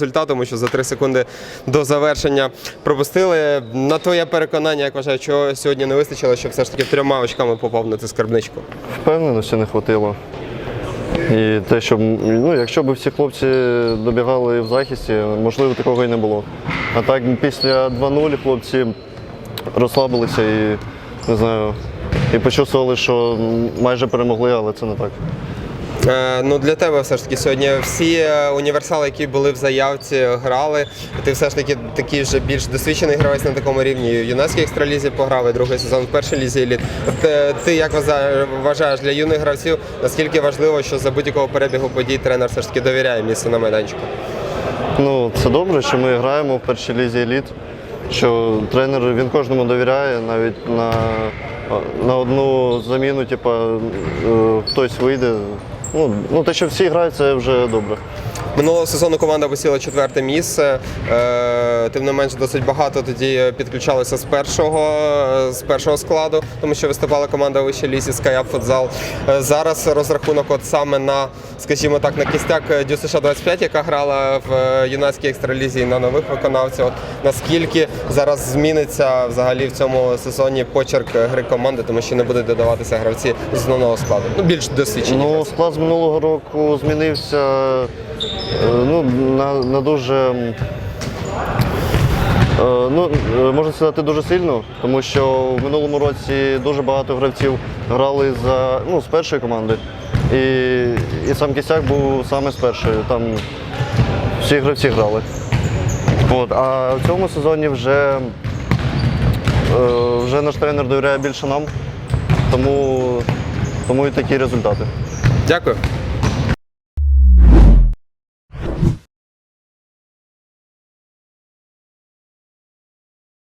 результат, тому що за 3 секунди до завершення пропустили. На твоє переконання, як вважаю, чого сьогодні не вистачило, щоб все ж таки трьома очками поповнити скарбничку. Впевненості не хватило. І те, що ну, якщо б всі хлопці добігали в захисті, можливо, такого і не було. А так після 2-0 хлопці розслабилися і не знаю, і почувствували, що майже перемогли, але це не так. Е, ну для тебе все ж таки сьогодні всі е, універсали, які були в заявці, грали. Ти все ж таки такий вже більш досвідчений гравець на такому рівні. В юнацькій екстралізі пограв і другий сезон в першій лізі еліт. Е, ти як вважаєш- для юних гравців, наскільки важливо, що за будь-якого перебігу подій тренер все ж таки довіряє місце на майданчику? Ну, це добре, що ми граємо в першій лізі еліт, що тренер він кожному довіряє, навіть на, на одну заміну, типа, е, хтось вийде. Ну, ну, те, що всі грають, це вже добре. Минулого сезону команда посіла четверте місце. Е, тим не менш, досить багато тоді підключалося з першого, з першого складу, тому що виступала команда у вищій лізі Skyup Futsal. Е, зараз розрахунок от саме на, скажімо так, на кістяк ДЮСШ 25, яка грала в е, юнацькій екстралізі і на нових виконавців. От наскільки зараз зміниться взагалі в цьому сезоні почерк гри команди, тому що не будуть додаватися гравці з основного складу. Ну, більш досвідчені. Ну, склад з минулого року змінився е, ну, на, на дуже. Е, Ну, е, можна сказати, дуже сильно, тому що в минулому році дуже багато гравців грали за, ну, з першої команди. І, і сам кістяк був саме з першої. Там всі гравці грали. От, а в цьому сезоні вже, е, вже наш тренер довіряє більше нам, тому, тому і такі результати. Дякую.